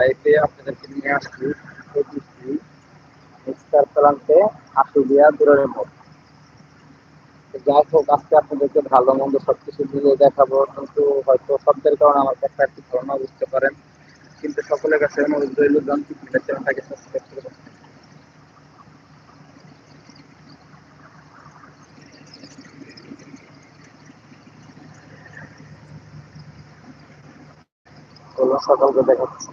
লাইফে আপনাদেরকে নিয়ে আসছি। এবিসি প্লান্টে আশুলিয়া দূরের যাই হোক, আজকে আপনাদেরকে ভালো মন্দ সবকিছু মিলিয়ে দেখাবো, কিন্তু হয়তো শব্দের কারণে কথা একটু ধারণা বুঝতে পারেন। কিন্তু সকলের কাছে অনুরোধ রইল যান্ত্রিক চ্যানেলটাকে সাবস্ক্রাইব করে সকলকে দেখাচ্ছি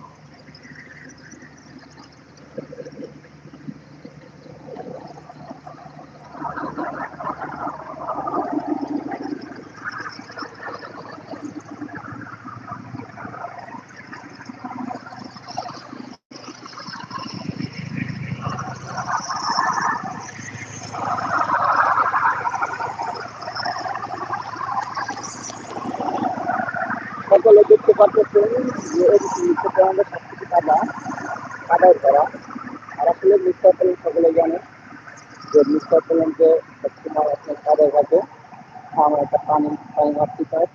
সকলে দেখতে পাচ্ছেন যে নিচে আমাদের সবকিছু কাদা কাদায় করা আর আসলে মিস্টার প্যালেন সকলে জানে যে মিস্টার প্যালেনকে সবসময় আপনার কাদায় থাকে আমার একটা পানি পানি মারতে চায়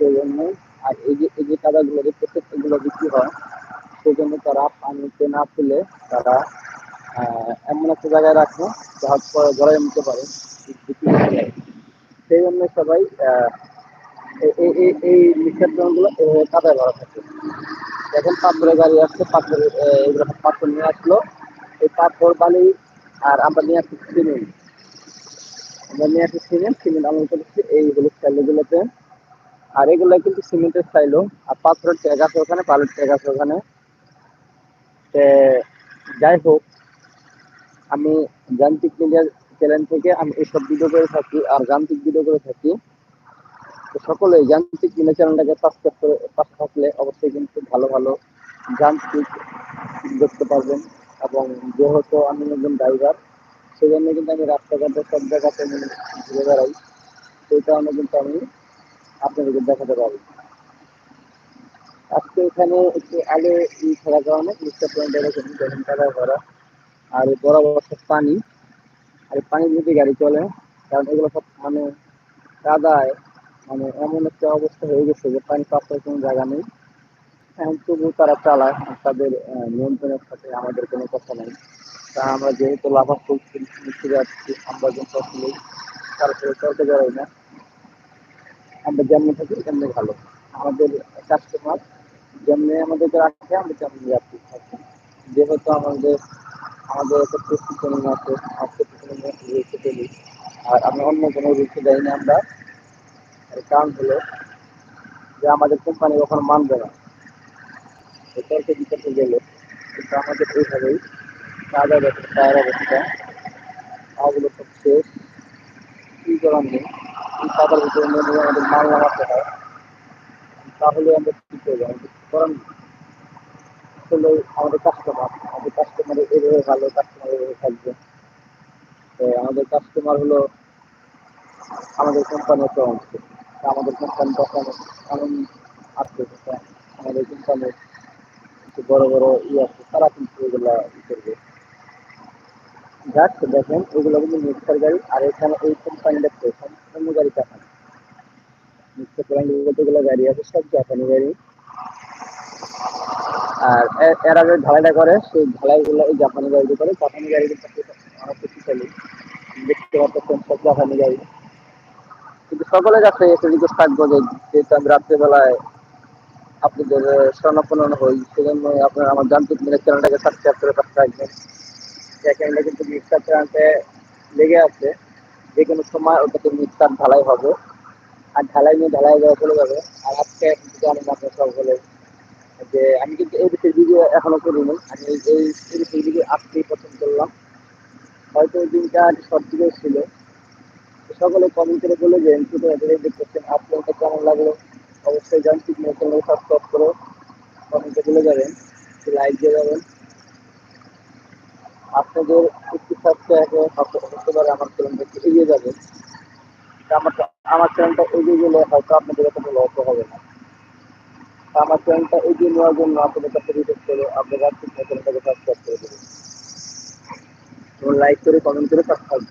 সেই জন্যই আর এই যে এই যে কাদাগুলো যে প্রত্যেকগুলো বিক্রি হয় সেই জন্য তারা পানিতে না তুলে তারা এমন একটা জায়গায় রাখে যা পরে ধরে নিতে পারে সেই জন্য সবাই এই এই নিষেধগুলো কাদায় ভরা থাকে। এখন পাথরের গাড়ি আসছে পাথর এগুলো পাথর নিয়ে আসলো। এই পাথর, বালি আর আমরা নিয়ে আসছি সিমেন্ট। আমরা নিয়ে আসছি সিমেন্ট সিমেন্ট আমরা করছি এই হলুদ স্টাইলগুলোতে। আর এগুলো কিন্তু সিমেন্টের স্টাইলও। আর পাথরের ট্যাগ আছে ওখানে, বালুর ট্যাগ আছে ওখানে। যাই হোক, আমি যান্ত্রিক মিডিয়ার চ্যানেল থেকে আমি এইসব ভিডিও করে থাকি, আর যান্ত্রিক ভিডিও করে থাকি। সকলে যান্ত্রিক মিনা চ্যানেলটাকে সাবস্ক্রাইব করে, পাশে থাকলে অবশ্যই কিন্তু ভালো ভালো যান্ত্রিক দেখতে পারবেন এবং যেহেতু আমি একজন ড্রাইভার সেই জন্য কিন্তু আমি রাস্তাঘাটে সব জায়গাতে ঘুরে বেড়াই। সেই কারণে কিন্তু আমি আপনাদেরকে দেখাতে পারি। আজকে এখানে একটু আলো ই থাকার কারণে মিস্টার পয়েন্ট এরকম দেখেন কাদা ভরা আর বরাবর সব পানি। আর পানির মধ্যে গাড়ি চলে, কারণ এগুলো সব মানে কাদায় মানে এমন একটা অবস্থা হয়ে গেছে যে পানি পাওয়ার কোনো জায়গা নেই। এখন তবু তারা চালায় তাদের নিয়ন্ত্রণের সাথে আমাদের কোনো কথা নেই। তা আমরা যেহেতু লাভাফুল ফিরে যাচ্ছি আমরা কিন্তু আসলে তার সাথে চলতে যাই না। আমরা যেমন থাকি, তেমনি ভালো। আমাদের কাস্টমার যেমনি আমাদেরকে রাখে, আমরা তেমনি যাচ্ছি যেহেতু আমাদের আমাদের একটা প্রস্তুতি আছে, আর আমি অন্য কোনো রুচি দেয় না আমরা। কারণ হলো যে আমাদের কোম্পানি কখনো মানবে না। তর্ক বিতর্কে গেলে কিন্তু আমাদের এইভাবেই কাজা যাচ্ছে টায়ার অবস্থা, পাগুলো সব শেষ, কী করার নেই, এই ভিতরে নিয়ে আমাদের মাল নামাতে হয়। তাহলে আমরা ঠিক হয়ে যাব করার আসলে আমাদের কাস্টমার আমাদের কাস্টমার এভাবে ভালো কাস্টমার এভাবে থাকবে। তো আমাদের কাস্টমার হলো আমাদের কোম্পানির একটা অংশ আমাদের কোম্পানিটা এমন আছে আমাদের কোম্পানির বড় বড় ইয়ে আছে, তারা কিন্তু এগুলা ই করবে। যাক, দেখেন, এগুলো কিন্তু মিক্সার গাড়ি, আর এখানে এই কোম্পানিটা সম্পূর্ণ গাড়ি জাপানি মিক্সার গাড়ি আছে, সব জাপানি গাড়ি। আর এরা যে ঢালাইটা করে, সেই ঢালাইগুলো এই জাপানি গাড়ি করে, জাপানি গাড়ি কিন্তু অনেক চলে দেখতে সব জাপানি গাড়ি। কিন্তু সকলের কাছে একটা রিকোয়েস্ট থাকব যে যেহেতু আমি রাত্রেবেলায় আপনাদের স্বর্ণাপন্ন হই সেজন্য আপনার আমার যান্ত্রিক মিলের চ্যানেলটাকে সাবস্ক্রাইব করে পাশে রাখবেন চ্যানেলটা কিন্তু মিক্সার চ্যানেলতে লেগে আছে। যে কোনো সময় ওটাতে মিক্সার ঢালাই হবে। আর ঢালাই নিয়ে ঢালাই দেওয়া চলে যাবে। আর আজকে জানেন আপনার সকলে যে আমি কিন্তু এই বিষয়ে ভিডিও এখনও করিনি। আমি এই বিষয়ে ভিডিও আজকেই পছন্দ করলাম। হয়তো ওই দিনটা সব ভিডিও ছিল। সকলে কমেন্ট করে বলে যে শুধু এদের দেখতেছেন আপনাদের কেমন লাগল? অবশ্যই যান্ত্রিক চ্যানেল সাবস্ক্রাইব করে কমেন্টে বলে যাবেন লাইক দিয়ে যাবেন। আপনাদের একটু সাবস্ক্রাইব হতে পারে আমার চ্যানেলটা একটু এগিয়ে যাবে। আমার আমার চ্যানেলটা এগিয়ে গেলে হয়তো আপনাদের কোনো লস হবে না। আমার চ্যানেলটা এগিয়ে নেওয়ার জন্য আপনাদের কাছে রিকোয়েস্ট করে আপনারা চ্যানেলটাকে সাবস্ক্রাইব করে দেবেন। লাইক করে কমেন্ট করে সাবস্ক্রাইব